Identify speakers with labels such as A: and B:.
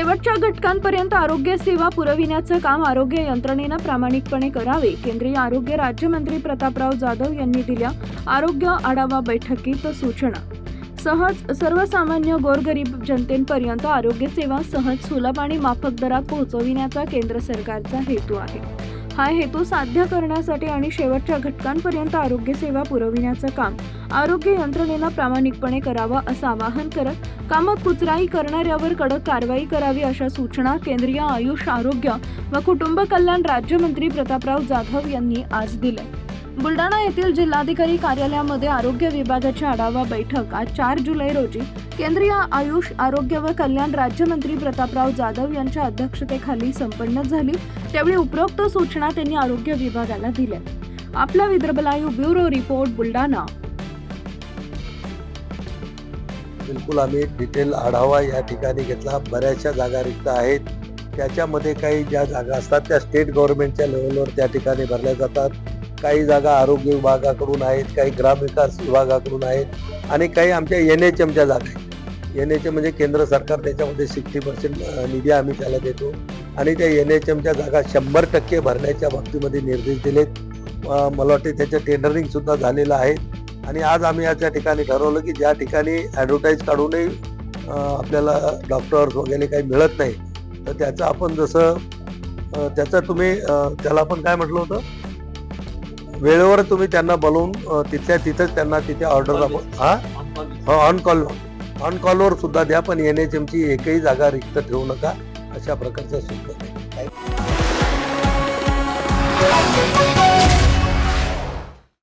A: शेवटच्या घटकांपर्यंत आरोग्य सेवा पुरविण्याचं काम आरोग्य यंत्रणेनं प्रामाणिकपणे करावे केंद्रीय आरोग्य राज्यमंत्री प्रतापराव जाधव यांनी दिल्या आरोग्य आढावा बैठकीत सूचना. सहज सर्वसामान्य गोरगरीब जनतेपर्यंत आरोग्य सेवा सहज सुलभ आणि माफक दरात पोहोचविण्याचा केंद्र सरकारचा हेतू आहे. हा हेतू साध्य करण्यासाठी आणि शेवटच्या घटकांपर्यंत आरोग्य सेवा पुरविण्याचं काम. आरोग्य यंत्रणेनं प्रामाणिकपणे करावं असं आवाहन करत कामात कुचराई करणाऱ्यावर कडक कारवाई करावी अशा सूचना केंद्रीय आयुष आरोग्य व कुटुंब कल्याण राज्यमंत्री प्रतापराव जाधव यांनी आज दिल्या. बुलढाणा येथील जिल्हाधिकारी कार्यालयामध्ये आरोग्य विभागाची आढावा बैठक आज चार जुलै रोजी. केंद्रीय आयुष आरोग्य व कल्याण राज्यमंत्री प्रतापराव जाधव यांच्या अध्यक्षतेखाली संपन्न झाली. त्यावेळी उपरोक्त सूचना त्यांनी आरोग्य विभागाला दिल्या. आपला Vidarbha live bureau report Buldhana.
B: बिलकुल आम्ही डिटेल आढावा या ठिकाणी घेतला. बऱ्याचशा जागा रिक्त आहेत. त्याच्यामध्ये काही ज्या जागा असतात त्या स्टेट गव्हर्नमेंटच्या लेवलवर त्या ठिकाणी भरल्या जातात. काही जागा आरोग्य विभागाकडून आहेत काही ग्रामविकास विभागाकडून आहेत आणि काही आमच्या एन एच एमच्या जागा आहेत. एन एच एम म्हणजे केंद्र सरकार त्याच्यामध्ये सिक्स्टी पर्सेंट निधी आम्ही त्याला देतो. आणि त्या एन एच एमच्या जागा शंभर टक्के भरण्याच्या बाबतीमध्ये निर्देश दिलेत. मला वाटते त्याचं टेंडरिंगसुद्धा झालेलं आहे. आणि आज आम्ही आज त्या ठिकाणी ठरवलं की ज्या ठिकाणी ॲडव्हर्टाईज काढूनही आपल्याला डॉक्टर्स वगैरे काही मिळत नाही तर त्याचं आपण जसं त्याचं तुम्ही त्याला आपण काय म्हटलं होतं? वेळेवर तुम्ही त्यांना बोलवून तिथल्या तिथंच त्यांना तिथे ऑर्डर हा हो ऑन कॉल ऑन कॉलवर सुद्धा द्या पण एन एच एमची एकही जागा रिक्त ठेवू नका अशा प्रकारचं आहे.